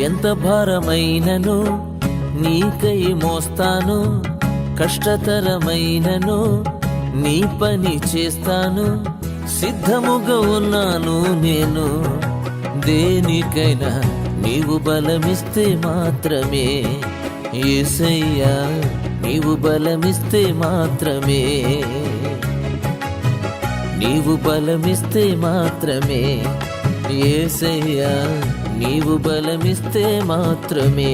ఎంత భారమైనను నీకై మోస్తాను కష్టతరమైనను నీ పని చేస్తాను సిద్ధముగా ఉన్నాను నేను. దేనికైనా నీవు బలమిస్తే మాత్రమే. ఏసయ్యా నీవు బలమిస్తే మాత్రమే. నీవు బలమిస్తే మాత్రమే. ఏసయ్యా నీవు బలమిస్తే మాత్రమే.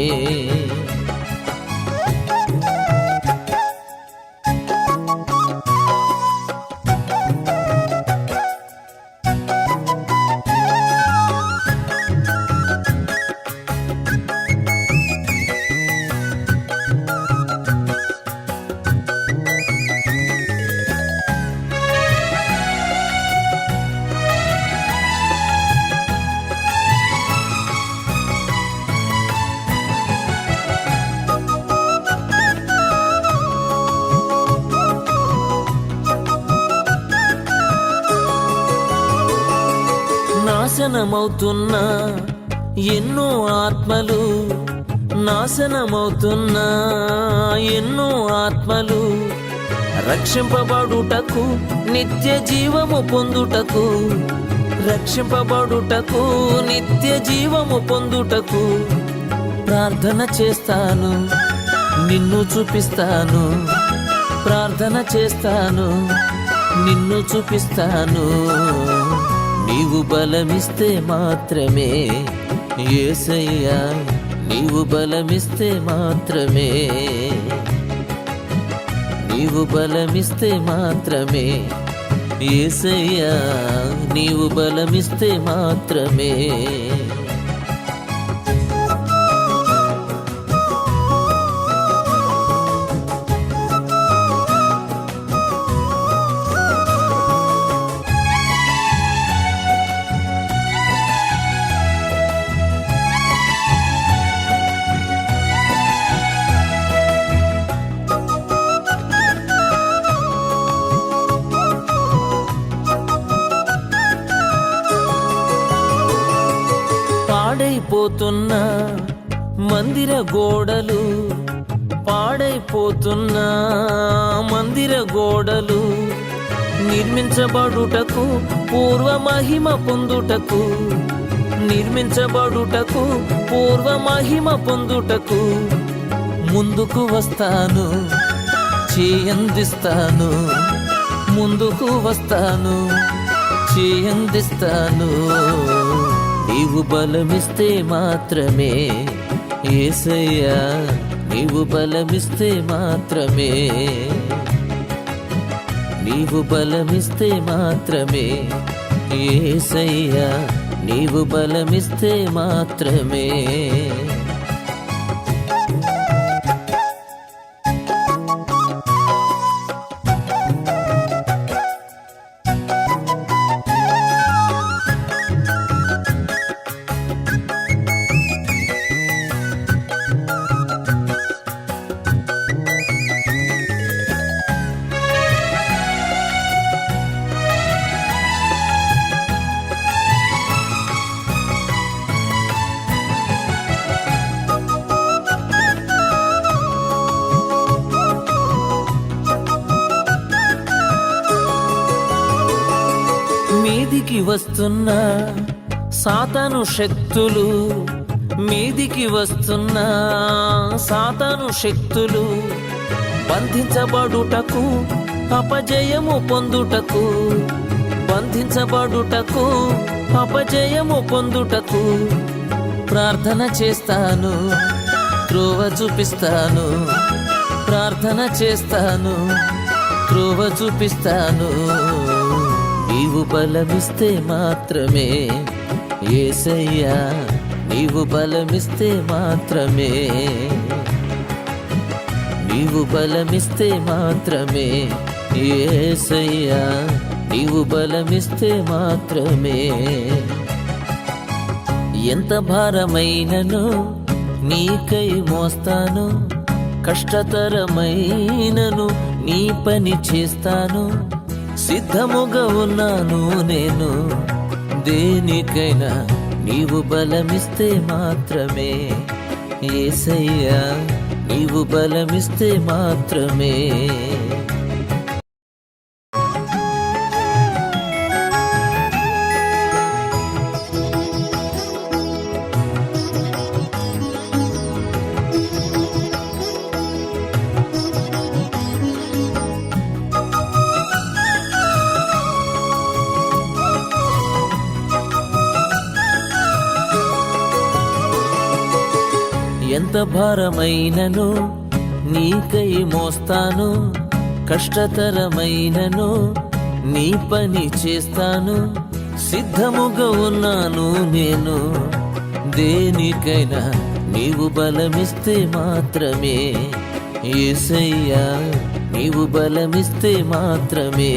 నాశనమవుతున్న. ఎన్నో ఆత్మలు నాశనమవుతున్న. ఎన్నో ఆత్మలు రక్షింపబడుటకు నిత్య జీవము పొందుటకు రక్షింపబడుటకు నిత్య జీవము పొందుటకు ప్రార్థన చేస్తాను. నిన్ను చూపిస్తాను. ప్రార్థన చేస్తాను. నిన్ను చూపిస్తాను. నీవు బలమిస్తే మాత్రమే ఏసయ్యా నీవు బలమిస్తే మాత్రమే. నీవు బలమిస్తే మాత్రమే ఏసయ్యా నీవు బలమిస్తే మాత్రమే. పాడైపోతున్న మందిర గోడలు పాడైపోతున్న మందిర గోడలు నిర్మించబడుటకు పూర్వ మహిమ పొందుటకు నిర్మించబడుటకు పూర్వ మహిమ పొందుటకు ముందుకు వస్తాను చేయందిస్తాను ముందుకు వస్తాను చేయందిస్తాను. నీవు బలమిస్తే మాత్రమే ఏసయ్యా నీవు బలమిస్తే మాత్రమే. నీవు బలమిస్తే మాత్రమే ఏసయ్యా నీవు బలమిస్తే మాత్రమే. మీదికి వస్తున్న సాతాను శక్తులు మీదికి వస్తున్న సాతాను శక్తులు బంధించబడుటకు అపజయము పొందుటకు బంధించబడుటకు అపజయము పొందుటకు ప్రార్థన చేస్తాను త్రోవ చూపిస్తాను ప్రార్థన చేస్తాను త్రోవ చూపిస్తాను. నీవు బలమిస్తే మాత్రమే. ఏసయ్యా నీవు బలమిస్తే మాత్రమే. నీవు బలమిస్తే మాత్రమే. ఏసయ్యా నీవు బలమిస్తే మాత్రమే. ఎంత భారమైనను నీకై మోస్తాను. కష్టతరమైనను నీ పని చేస్తాను. సిద్ధముగా ఉన్నాను నేను. దేనికైనా నీవు బలమిస్తే మాత్రమే. ఏసయ్యా నీవు బలమిస్తే మాత్రమే. ఎంత భారమైనను నీకై మోస్తాను కష్టతరమైనను నీ పని చేస్తాను సిద్ధముగా ఉన్నాను నేను. దేనికైనా నీవు బలమిస్తే మాత్రమే. ఏసయ్యా నీవు బలమిస్తే మాత్రమే.